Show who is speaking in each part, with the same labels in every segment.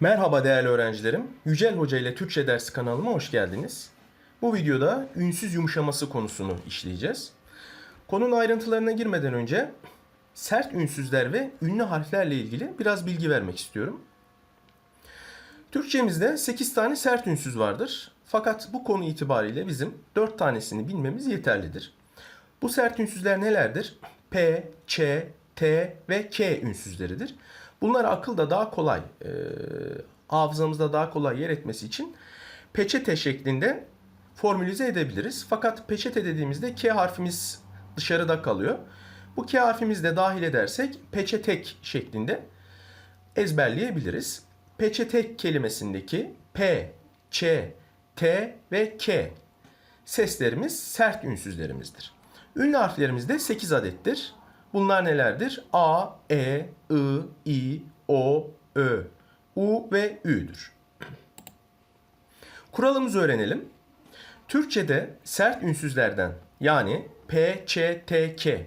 Speaker 1: Merhaba değerli öğrencilerim. Yücel Hoca ile Türkçe dersi kanalıma hoş geldiniz. Bu videoda ünsüz yumuşaması konusunu işleyeceğiz. Konunun ayrıntılarına girmeden önce sert ünsüzler ve ünlü harflerle ilgili biraz bilgi vermek istiyorum. Türkçemizde 8 tane sert ünsüz vardır. Fakat bu konu itibariyle bizim 4 tanesini bilmemiz yeterlidir. Bu sert ünsüzler nelerdir? P, Ç, T ve K ünsüzleridir. Bunlar akılda daha kolay, e, hafızamızda daha kolay yer etmesi için peçete şeklinde formülize edebiliriz. Fakat peçete dediğimizde K harfimiz dışarıda kalıyor. Bu K harfimizi de dahil edersek peçetek şeklinde ezberleyebiliriz. Peçetek kelimesindeki P, Ç, T ve K seslerimiz sert ünsüzlerimizdir. Ünlü harflerimiz de 8 adettir. Bunlar nelerdir? A, E, I, I, O, Ö, U ve Ü'dür. Kuralımızı öğrenelim. Türkçe'de sert ünsüzlerden yani P, Ç, T, K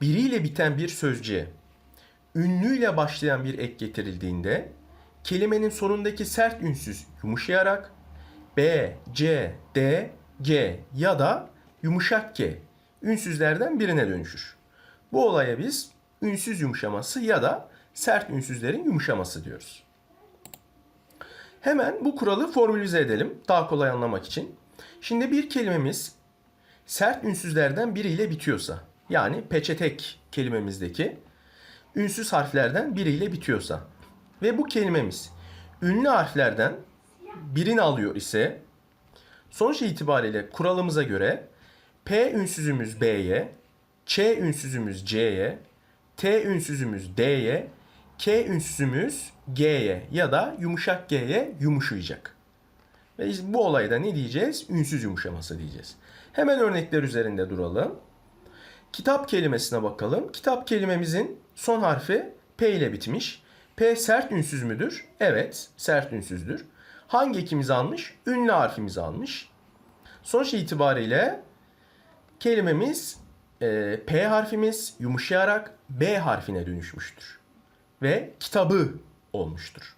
Speaker 1: biriyle biten bir sözcüğe ünlüyle başlayan bir ek getirildiğinde kelimenin sonundaki sert ünsüz yumuşayarak B, C, D, G ya da yumuşak K ünsüzlerden birine dönüşür. Bu olaya biz ünsüz yumuşaması ya da sert ünsüzlerin yumuşaması diyoruz. Hemen bu kuralı formülize edelim daha kolay anlamak için. Şimdi bir kelimemiz sert ünsüzlerden biriyle bitiyorsa yani peçetek kelimemizdeki ünsüz harflerden biriyle bitiyorsa ve bu kelimemiz ünlü harflerden birini alıyor ise sonuç itibariyle kuralımıza göre P ünsüzümüz B'ye, Ç ünsüzümüz C'ye, T ünsüzümüz D'ye, K ünsüzümüz G'ye ya da yumuşak G'ye yumuşayacak. Ve biz bu olayda ne diyeceğiz? Ünsüz yumuşaması diyeceğiz. Hemen örnekler üzerinde duralım. Kitap kelimesine bakalım. Kitap kelimemizin son harfi P ile bitmiş. P sert ünsüz müdür? Evet, sert ünsüzdür. Hangi ekimizi almış? Ünlü harfimizi almış. Sonuç itibariyle kelimemiz e, P harfimiz yumuşayarak B harfine dönüşmüştür. Ve kitabı olmuştur.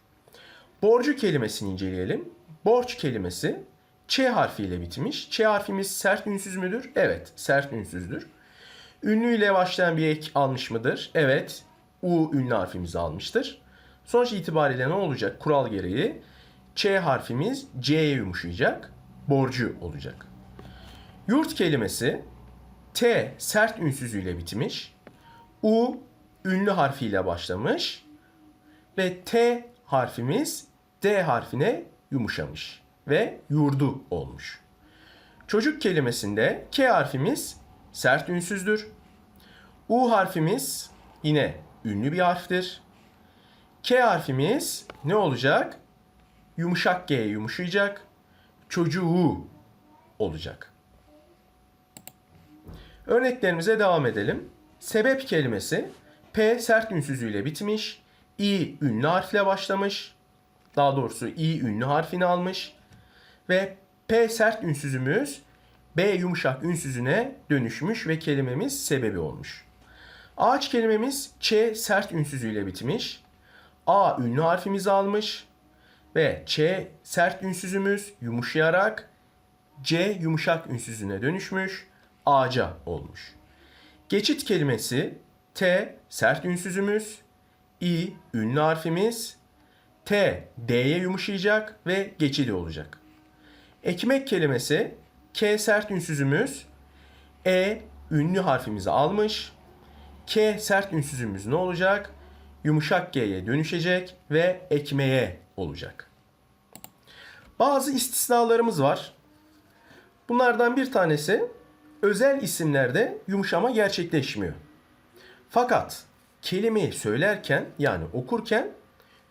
Speaker 1: Borcu kelimesini inceleyelim. Borç kelimesi Ç harfiyle bitmiş. Ç harfimiz sert ünsüz müdür? Evet, sert ünsüzdür. Ünlü ile başlayan bir ek almış mıdır? Evet, U ünlü harfimizi almıştır. Sonuç itibariyle ne olacak? Kural gereği Ç harfimiz C'ye yumuşayacak. Borcu olacak. Yurt kelimesi T sert ünsüzüyle bitmiş. U ünlü harfiyle başlamış. Ve T harfimiz D harfine yumuşamış. Ve yurdu olmuş. Çocuk kelimesinde K harfimiz sert ünsüzdür. U harfimiz yine ünlü bir harftir. K harfimiz ne olacak? Yumuşak G'ye yumuşayacak. Çocuğu olacak. Örneklerimize devam edelim. Sebep kelimesi P sert ünsüzüyle bitmiş. İ ünlü harfle başlamış. Daha doğrusu İ ünlü harfini almış. Ve P sert ünsüzümüz B yumuşak ünsüzüne dönüşmüş ve kelimemiz sebebi olmuş. Ağaç kelimemiz Ç sert ünsüzüyle bitmiş. A ünlü harfimizi almış. Ve Ç sert ünsüzümüz yumuşayarak C yumuşak ünsüzüne dönüşmüş. Ağaca olmuş. Geçit kelimesi T sert ünsüzümüz. İ ünlü harfimiz. T D'ye yumuşayacak ve geçidi olacak. Ekmek kelimesi K sert ünsüzümüz. E ünlü harfimizi almış. K sert ünsüzümüz ne olacak? Yumuşak G'ye dönüşecek ve ekmeğe olacak. Bazı istisnalarımız var. Bunlardan bir tanesi özel isimlerde yumuşama gerçekleşmiyor. Fakat kelimeyi söylerken yani okurken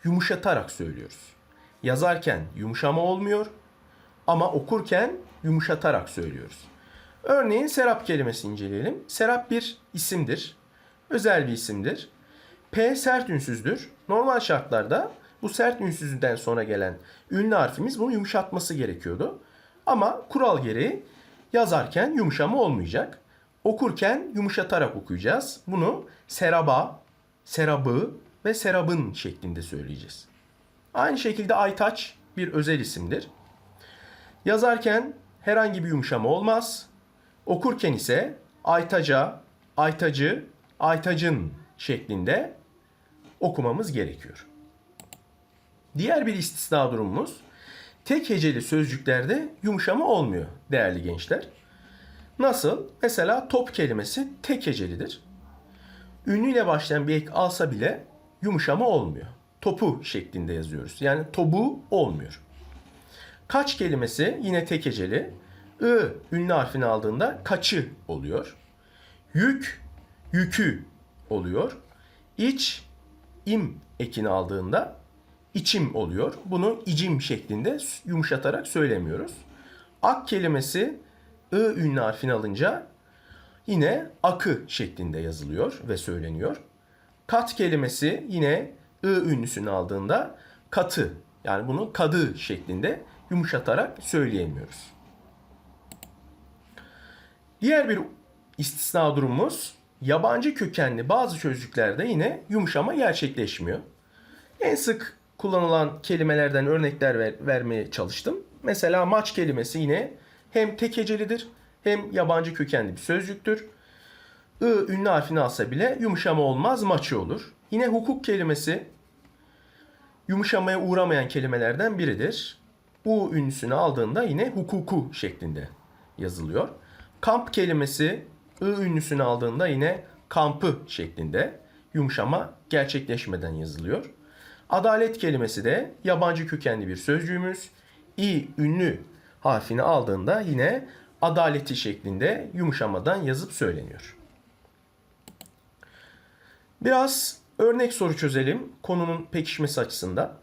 Speaker 1: yumuşatarak söylüyoruz. Yazarken yumuşama olmuyor ama okurken yumuşatarak söylüyoruz. Örneğin Serap kelimesini inceleyelim. Serap bir isimdir. Özel bir isimdir. P sert ünsüzdür. Normal şartlarda bu sert ünsüzden sonra gelen ünlü harfimiz bunu yumuşatması gerekiyordu. Ama kural gereği yazarken yumuşama olmayacak. Okurken yumuşatarak okuyacağız. Bunu seraba, serabı ve serabın şeklinde söyleyeceğiz. Aynı şekilde Aytaç bir özel isimdir. Yazarken herhangi bir yumuşama olmaz. Okurken ise Aytaca, Aytacı, Aytacın şeklinde okumamız gerekiyor. Diğer bir istisna durumumuz tek heceli sözcüklerde yumuşama olmuyor değerli gençler. Nasıl? Mesela top kelimesi tek hecelidir. Ünlüyle başlayan bir ek alsa bile yumuşama olmuyor. Topu şeklinde yazıyoruz. Yani tobu olmuyor. Kaç kelimesi yine tek heceli. I ünlü harfini aldığında kaçı oluyor. Yük, yükü oluyor. İç, im ekini aldığında içim oluyor. Bunu icim şeklinde yumuşatarak söylemiyoruz. Ak kelimesi I ünlü harfini alınca yine akı şeklinde yazılıyor ve söyleniyor. Kat kelimesi yine I ünlüsünü aldığında katı yani bunu kadı şeklinde yumuşatarak söyleyemiyoruz. Diğer bir istisna durumumuz yabancı kökenli bazı sözcüklerde yine yumuşama gerçekleşmiyor. En sık kullanılan kelimelerden örnekler ver, vermeye çalıştım. Mesela maç kelimesi yine hem tek hecelidir hem yabancı kökenli bir sözcüktür. I ünlü harfini alsa bile yumuşama olmaz maçı olur. Yine hukuk kelimesi yumuşamaya uğramayan kelimelerden biridir. U ünlüsünü aldığında yine hukuku şeklinde yazılıyor. Kamp kelimesi I ünlüsünü aldığında yine kampı şeklinde yumuşama gerçekleşmeden yazılıyor. Adalet kelimesi de yabancı kökenli bir sözcüğümüz. İ ünlü harfini aldığında yine adaleti şeklinde yumuşamadan yazıp söyleniyor. Biraz örnek soru çözelim konunun pekişmesi açısından.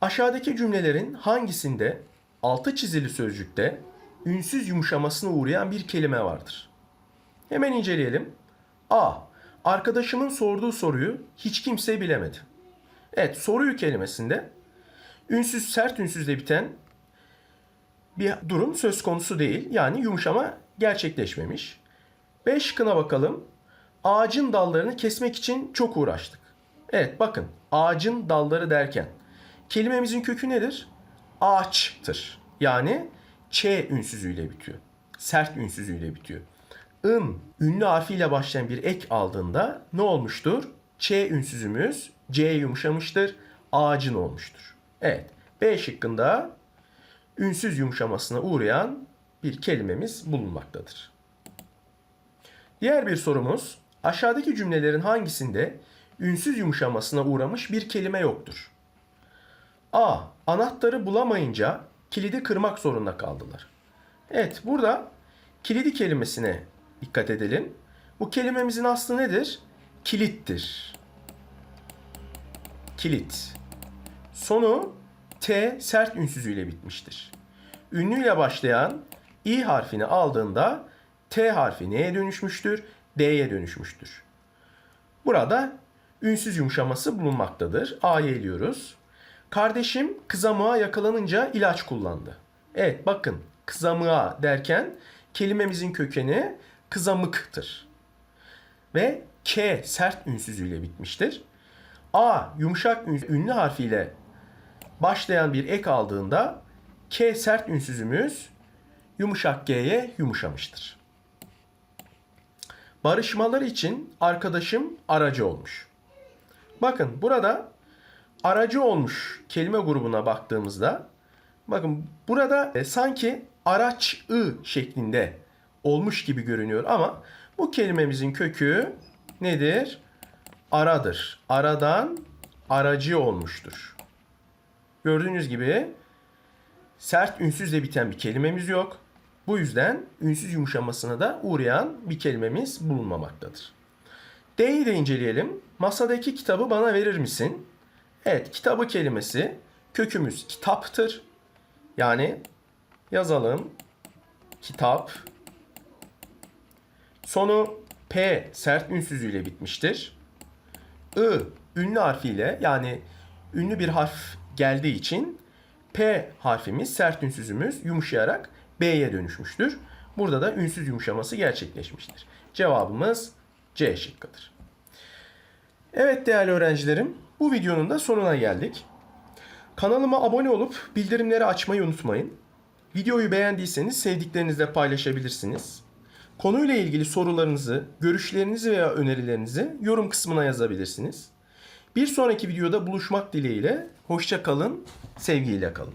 Speaker 1: Aşağıdaki cümlelerin hangisinde altı çizili sözcükte ünsüz yumuşamasına uğrayan bir kelime vardır? Hemen inceleyelim. A. Arkadaşımın sorduğu soruyu hiç kimse bilemedi. Evet, soruyu kelimesinde ünsüz sert ünsüzle biten bir durum söz konusu değil. Yani yumuşama gerçekleşmemiş. B şıkkına bakalım. Ağacın dallarını kesmek için çok uğraştık. Evet bakın ağacın dalları derken kelimemizin kökü nedir? Ağaçtır. Yani ç ünsüzüyle bitiyor. Sert ünsüzüyle bitiyor. ın ünlü harfiyle başlayan bir ek aldığında ne olmuştur? Ç ünsüzümüz C yumuşamıştır. Ağacın olmuştur. Evet. B şıkkında ünsüz yumuşamasına uğrayan bir kelimemiz bulunmaktadır. Diğer bir sorumuz aşağıdaki cümlelerin hangisinde ünsüz yumuşamasına uğramış bir kelime yoktur? A. Anahtarı bulamayınca kilidi kırmak zorunda kaldılar. Evet burada kilidi kelimesine dikkat edelim. Bu kelimemizin aslı nedir? Kilittir. Kilit. Sonu T sert ünsüzüyle bitmiştir. Ünlüyle başlayan i harfini aldığında T harfi neye dönüşmüştür? D'ye dönüşmüştür. Burada ünsüz yumuşaması bulunmaktadır. A'yı eliyoruz. Kardeşim kızamığa yakalanınca ilaç kullandı. Evet bakın kızamığa derken kelimemizin kökeni kızamıktır. Ve K sert ünsüzüyle bitmiştir. A yumuşak ünlü harfiyle başlayan bir ek aldığında K sert ünsüzümüz yumuşak G'ye yumuşamıştır. Barışmaları için arkadaşım aracı olmuş. Bakın burada aracı olmuş kelime grubuna baktığımızda bakın burada e, sanki araç ı şeklinde olmuş gibi görünüyor ama bu kelimemizin kökü nedir? Aradır. Aradan aracı olmuştur. Gördüğünüz gibi sert ünsüzle biten bir kelimemiz yok. Bu yüzden ünsüz yumuşamasına da uğrayan bir kelimemiz bulunmamaktadır. D'yi de inceleyelim. Masadaki kitabı bana verir misin? Evet, kitabı kelimesi kökümüz kitaptır. Yani yazalım. Kitap. Sonu P sert ünsüzüyle bitmiştir. I ünlü harfiyle yani ünlü bir harf geldiği için P harfimiz sert ünsüzümüz yumuşayarak B'ye dönüşmüştür. Burada da ünsüz yumuşaması gerçekleşmiştir. Cevabımız C şıkkıdır. Evet değerli öğrencilerim bu videonun da sonuna geldik. Kanalıma abone olup bildirimleri açmayı unutmayın. Videoyu beğendiyseniz sevdiklerinizle paylaşabilirsiniz. Konuyla ilgili sorularınızı, görüşlerinizi veya önerilerinizi yorum kısmına yazabilirsiniz. Bir sonraki videoda buluşmak dileğiyle hoşça kalın, sevgiyle kalın.